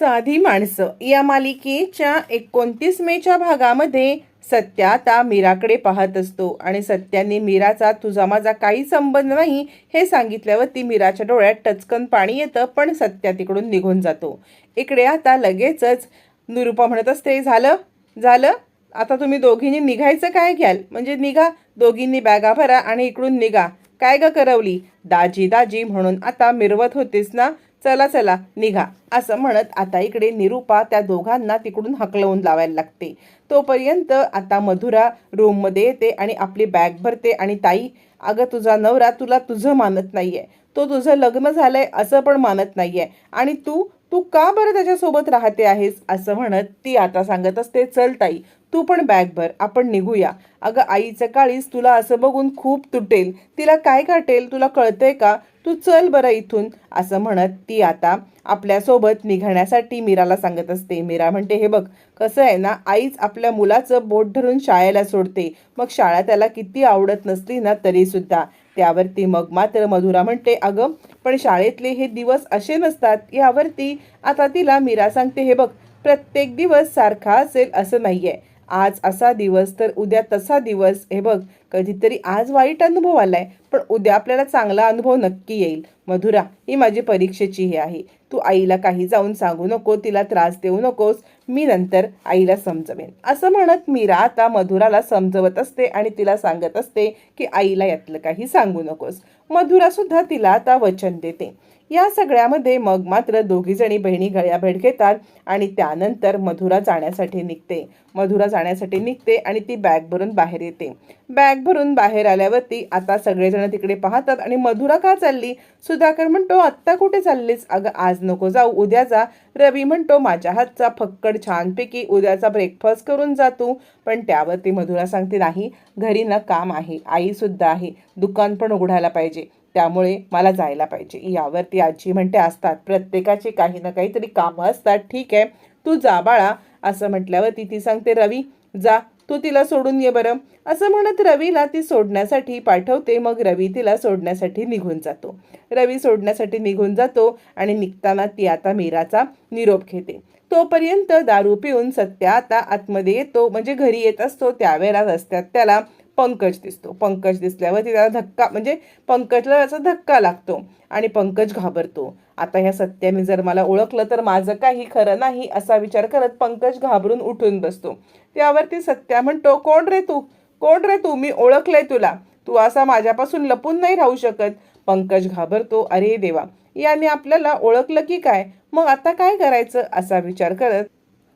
साधी माणसं. या मालिकेच्या एकोणतीस मेच्या भागामध्ये सत्या आता मीराकडे पाहत असतो आणि सत्याने मीराचा तुझा माझा काही संबंध नाही हे सांगितल्यावर ती मीराच्या डोळ्यात टचकन पाणी येतं पण सत्या तिकडून निघून जातो. इकडे आता लगेचच निरुपा म्हणत असते झालं? झालं? आता तुम्ही दोघींनी निघायचं काय घ्याल? म्हणजे निघा दोघींनी बॅगा भरा आणि इकडून निघा. काय ग करवली? दाजी दाजी म्हणून आता मिरवत होतीस ना? चला चला निघा. असं म्हणत आता इकडे निरुपा त्या दोघांना तिकडून हकलवून लावायला लागते. तोपर्यंत आता मधुरा रूममध्ये येते आणि आपली बॅग भरते आणि ताई अगं तुझा नवरा तुला तुझं मानत नाही आहे तो तुझं लग्न झालं आहे असं पण मानत नाही आहे आणि तू तू का बरं त्याच्यासोबत राहते आहेस? असं म्हणत ती आता सांगत असते चल ताई तू पण बॅग भर आपण निघूया. अगं आईचं काळीस तुला असं बघून खूप तुटेल. तिला काय काटेल तुला कळतंय का? तू चल बरं इथून. असं म्हणत ती आता आपल्यासोबत निघण्यासाठी मीराला सांगत असते. मीरा म्हणते हे बघ कसं आहे ना आईच आपल्या मुलाचं बोट धरून शाळेला सोडते. मग शाळा त्याला किती आवडत नसली ना तरीसुद्धा. त्यावरती मग मात्र मधुरा म्हणते अगं पण शाळेतले हे दिवस असे नसतात. यावरती आता तिला मीरा सांगते हे बघ प्रत्येक दिवस सारखा असेल असं नाहीये. आज असा दिवस तर उद्या तसा दिवस. हे बघ कधीतरी आज वाईट अनुभव आलाय पण उद्या आपल्याला चांगला अनुभव नक्की येईल. मधुरा ही माझी परीक्षेची हे आहे. तू आईला काही जाऊन सांगू नको तिला त्रास देऊ नकोस. मी नंतर आईला समजवेन. असं म्हणत मीरा आता मधुराला समजवत असते आणि तिला सांगत असते की आईला यातलं काही सांगू नकोस. मधुरा सुद्धा तिला आता वचन देते. या सगळ्यामध्ये मग मात्र दोघीजणी बहिणी गळ्याभेट घेतात आणि त्यानंतर मधुरा जाण्यासाठी निघते. मधुरा जाण्यासाठी निघते आणि ती बॅग भरून बाहेर येते. बॅग भरून बाहेर आल्यावरती आता सगळेजण तिकडे पाहतात आणि मधुरा का चालली? सुधाकर म्हणतो आत्ता कुठे चाललीस? अगं आज नको जाऊ. उद्या जा. रवी म्हणतो माझ्या हातचा फक्कड छानपैकी उद्याचा ब्रेकफास्ट करून जातो पण त्यावरती मधुरा सांगते नाही घरी ना काम आहे. आईसुद्धा आहे. दुकान पण उघडायला पाहिजे. त्यामुळे मला जायला पाहिजे. यावरती आजी म्हणते असतात. प्रत्येकाची काही ना काहीतरी कामं असतात. ठीक आहे. तू जा बाळा. असं म्हटल्यावरती ती सांगते रवी जा. तू तिला सोडून ये बरं. असं म्हणत रवीला ती सोडण्यासाठी पाठवते. मग रवी तिला सोडण्यासाठी निघून जातो. रवी सोडण्यासाठी निघून जातो आणि निघताना ती आता मीराचा निरोप घेते. तोपर्यंत दारू पिऊन सत्या आता आतमध्ये येतो. म्हणजे घरी येत असतो. त्यावेळेला रस्त्यात त्याला पंकज दिसतो. पंकज दिसल्यावर त्याला धक्का म्हणजे पंकजला त्याचा धक्का लागतो आणि पंकज घाबरतो. आता ह्या सत्याने जर मला ओळखलं तर माझं काही खरं नाही असा विचार करत पंकज घाबरून उठून बसतो. त्यावरती सत्या म्हणतो कोण रे तू? कोण रे तू? मी ओळखलंय तुला. तू असा माझ्यापासून लपून नाही राहू शकत. पंकज घाबरतो अरे देवा याने आपल्याला ओळखलं की काय? मग आता काय करायचं? असा विचार करत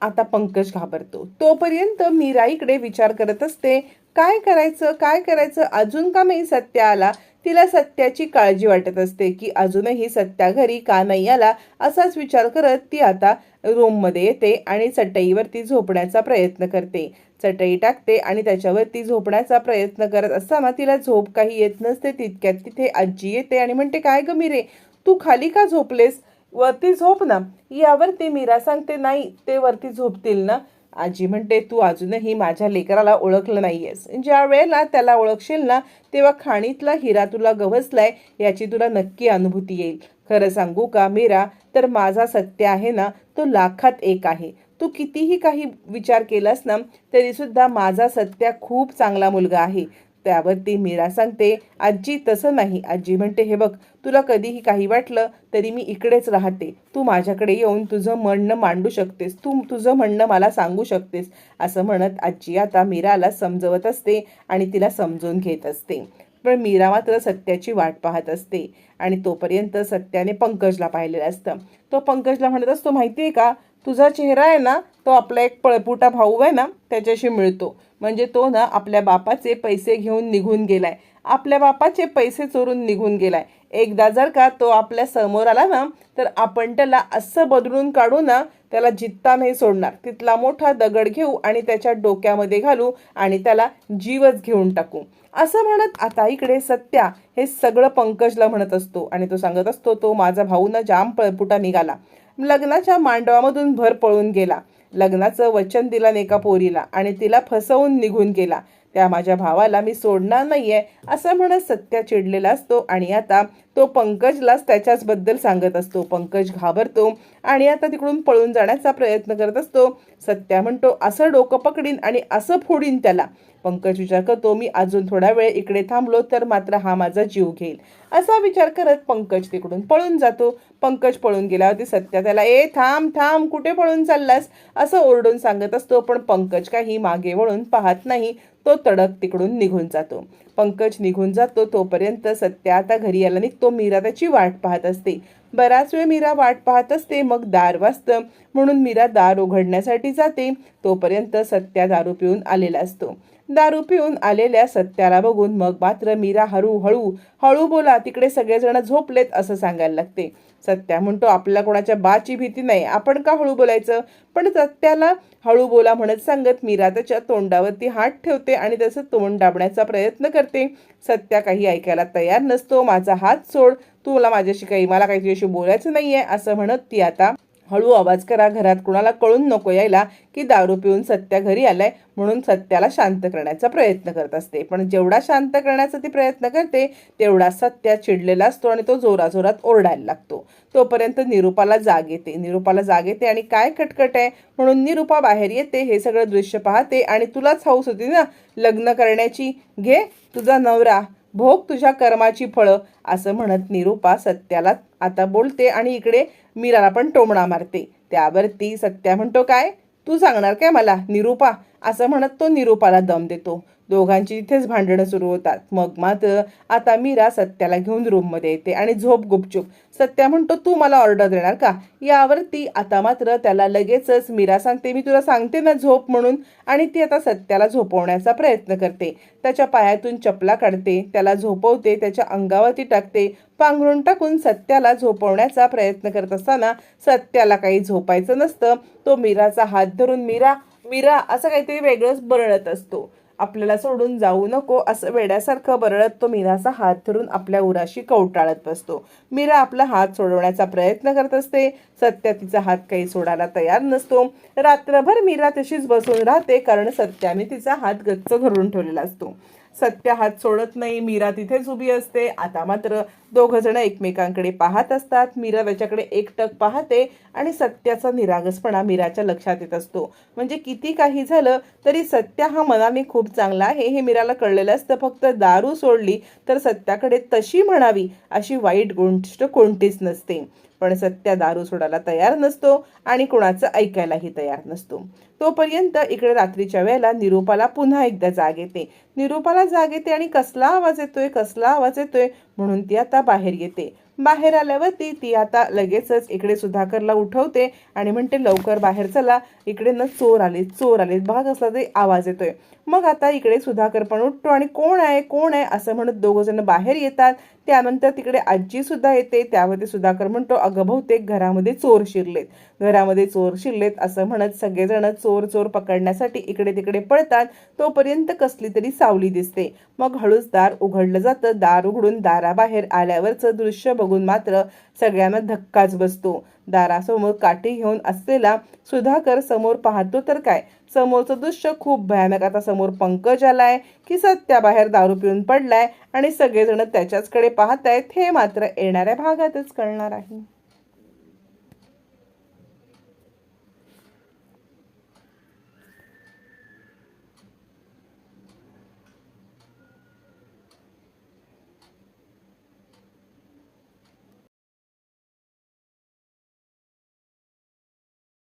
आता पंकज घाबरतो. तोपर्यंत मीरा इकडे विचार करत असते काय करायचं काय करायचं? अजून का मी सत्या आला? तिला सत्याची काळजी वाटत असते की अजूनही सत्या घरी का नाही आला? असाच विचार करत ती आता रूममध्ये येते आणि चटईवरती झोपण्याचा प्रयत्न करते. चटई टाकते आणि त्याच्यावरती झोपण्याचा प्रयत्न करत असताना तिला झोप काही येत नसते. तितक्यात तिथे आजी येते आणि म्हणते काय ग मिरे? तू खाली का झोपलेस? वरती झोप ना. यावरती मीरा सांगते नाही ते वरती झोपतील ना. आजी म्हणते तू अजूनही माझ्या लेकराला ओळखलं नाही आहेस ज्या वेळेला त्याला ओळखशील ना तेव्हा खाणीतला हिरा तुला गवसलाय याची तुला नक्की अनुभूती येईल. खरं सांगू का मीरा? तर माझा सत्य आहे ना तो लाखात एक आहे. तू कितीही काही विचार केलास ना तरीसुद्धा माझा सत्या खूप चांगला मुलगा आहे. त्यावरती मीरा सांगते आजी तसं नाही. आजी म्हणते हे बघ तुला कधीही काही वाटलं तरी मी इकडेच राहते. तू माझ्याकडे येऊन तुझं म्हणणं मांडू शकतेस. तू तुझं म्हणणं मला सांगू शकतेस. असं म्हणत आजी आता मीराला समजवत असते आणि तिला समजून घेत असते. पण मीरा मात्र सत्याची वाट पाहत असते आणि तोपर्यंत सत्याने पंकजला पाहिलेलं असतं. तो पंकजला म्हणत असतो माहिती आहे का? तुझा चेहरा आहे ना तो आपला एक पळपुटा भाऊ आहे ना त्याच्याशी मिळतो. म्हणजे तो ना आपल्या बापाचे पैसे घेऊन निघून गेलाय. आपल्या बापाचे पैसे चोरून निघून गेलाय. एकदा जर का तो आपल्यासमोर आला ना तर आपण त्याला असं बदलून काढू ना त्याला जित्ता नाही सोडणार. तिथला मोठा दगड घेऊ आणि त्याच्या डोक्यामध्ये घालू आणि त्याला जीवच घेऊन टाकू. असं म्हणत आता इकडे सत्या हे सगळं पंकजला म्हणत असतो. आणि तो सांगत असतो तो माझा भाऊ ना जाम पळपुटा निघाला. लग्नाच्या मांडवामधून भर पळून गेला. लग्नाचं वचन दिला एका पोरीला आणि तिला फसवून निघून गेला. त्या माझ्या भावाला मी सोडणार नाहीये असं म्हणत सत्या चिडलेला असतो आणि आता तो पंकजलाच त्याच्याचबद्दल सांगत असतो. पंकज घाबरतो आणि आता तिकडून पळून जाण्याचा प्रयत्न करत असतो. सत्या म्हणतो असं डोकं पकडीन आणि असं फोडीन त्याला. पंकज विचार करतो मी अजून थोडा वेळ इकडे थांबलो तर मात्र हा माझा जीव घेईल. असा विचार करत पंकज तिकडून पळून जातो. पंकज पळून गेल्यावरती सत्या त्याला ए थांब थांब कुठे पळून चाललास? असं ओरडून सांगत असतो पण पंकज काही मागे वळून पाहत नाही. तो तडक तिकडून निघून जातो. पंकज निघून जातो तोपर्यंत सत्या आता घरी यायला निघतो मीरा त्याची वाट पाहत असते. बराच वेळ मीरा वाट पाहत असते मग दार वाजतं. म्हणून मीरा दार उघडण्यासाठी जाते. तोपर्यंत सत्या दारू पिऊन आलेला असतो. दारू पिऊन आलेल्या सत्याला बघून मग मात्र मीरा हळू हळू हळू बोला तिकडे सगळेजण झोपलेत असं सांगायला लागते. सत्या म्हणतो आपल्याला कोणाच्या बाची भीती नाही आपण का हळू बोलायचं? पण सत्याला हळू बोला म्हणत सांगत मीरा त्याच्या तोंडावरती हात ठेवते आणि त्याचं तोंड दाबण्याचा प्रयत्न करते. सत्या काही ऐकायला तयार नसतो माझा हात सोड तू मला माझ्याशी काही मला काही तुझ्याशी बोलायचं नाहीये असं म्हणत ती आता हळू आवाज करा घरात कुणाला कळून नको यायला की दारू पिऊन सत्या घरी आलाय म्हणून सत्याला शांत करण्याचा प्रयत्न करत असते. पण जेवढा शांत करण्याचा ती प्रयत्न करते तेवढा सत्या चिडलेला असतो आणि तो जोराजोरात ओरडायला लागतो. तोपर्यंत निरुपाला जाग येते. निरुपाला जाग येते आणि काय कटकट आहे? म्हणून निरुपा बाहेर येते. हे सगळं दृश्य पाहते आणि तुलाच हौस होती ना लग्न करण्याची? घे तुझा नवरा. भोग तुझ्या कर्माची फळं असं म्हणत निरुपा सत्याला आता बोलते आणि इकडे मीराला पण टोमणा मारते. त्यावरती सत्या म्हणतो काय? तू सांगणार काय मला? निरुपा असं म्हणत तो निरूपाला दम देतो. दोघांची तिथेच भांडणं सुरू होतात. मग मात्र आता मीरा सत्याला घेऊन रूममध्ये येते आणि झोप गुपचूप. सत्या म्हणतो तू मला ऑर्डर देणार का? यावरती आता मात्र त्याला लगेचच मीरा सांगते मी तुला सांगते ना झोप म्हणून. आणि ती आता सत्याला झोपवण्याचा प्रयत्न करते. त्याच्या पायातून चपला काढते त्याला झोपवते त्याच्या अंगावरती टाकते पांघरून टाकून सत्याला झोपवण्याचा प्रयत्न करत असताना सत्याला काही झोपायचं नसतं. तो मीराचा हात धरून मीरा मीरा असं काहीतरी वेगळंच बरळत असतो. आपल्याला सोडून जाऊ नको असं वेड्यासारखं बरळत तो मीराचा हात धरून आपल्या उराशी कवटाळत बसतो. मीरा आपला हात सोडवण्याचा प्रयत्न करत असते. सत्या तिचा हात काही सोडायला तयार नसतो. रात्रभर मीरा तशीच बसून राहते कारण सत्याने तिचा हात गच्च धरून ठेवलेला असतो. सत्या हात सोडत नाही मीरा तिथेच उभी असते. आता मात्र दोघ जण एकमेकांकडे पाहत असतात. मीरा त्याच्याकडे एकटक पाहते आणि सत्याचा निरागसपणा मीराच्या लक्षात येत असतो. म्हणजे किती काही झालं तरी सत्या हा मनाने खूप चांगला आहे. हे मीराला कळलेलं असतं. फक्त दारू सोडली तर सत्याकडे तशी म्हणावी अशी वाईट गोष्ट कोणतीच नसते. पण सत्या दारू सोडायला तयार नसतो आणि कोणाचं ऐकायलाही तयार नसतो. तोपर्यंत इकडे रात्रीच्या वेळेला निरूपाला पुन्हा एकदा जाग येते. निरूपाला जाग येते आणि कसला आवाज येतोय कसला आवाज येतोय म्हणून ती आता बाहेर येते. बाहेर आल्यावरती ती आता लगेचच इकडे सुधाकरला उठवते आणि म्हणते लवकर बाहेर चला. इकडे न चोर आले चोर आले. बघा कसला तरी आवाज येतोय. मग आता इकडे सुधाकर पण उठतो आणि कोण आहे कोण आहे? असं म्हणत दोघं जण बाहेर येतात. त्यानंतर तिकडे आजी सुद्धा येते. त्यावरती सुधाकर म्हणतो अगं बहुतेक घरामध्ये चोर शिरलेत. घरामध्ये चोर शिरलेत? असं म्हणत सगळेजण चोर चोर पकडण्यासाठी इकडे तिकडे पळतात. तोपर्यंत कसली तरी सावली दिसते. मग हळूच दार उघडलं जातं. दार उघडून दाराबाहेर आल्यावरचं दृश्य बघून मात्र सगळ्यांना धक्काच बसतो. दारासमोर काठी घेऊन असलेला सुधाकर समोर पाहतो तर काय? समोरचं दृश्य खूप भयानक. आता समोर पंकज आलाय की सत्या बाहेर दारू पिऊन पडलाय आणि सगळेजण त्याच्याचकडे पाहत आहेत हे मात्र येणाऱ्या भागातच कळणार आहे.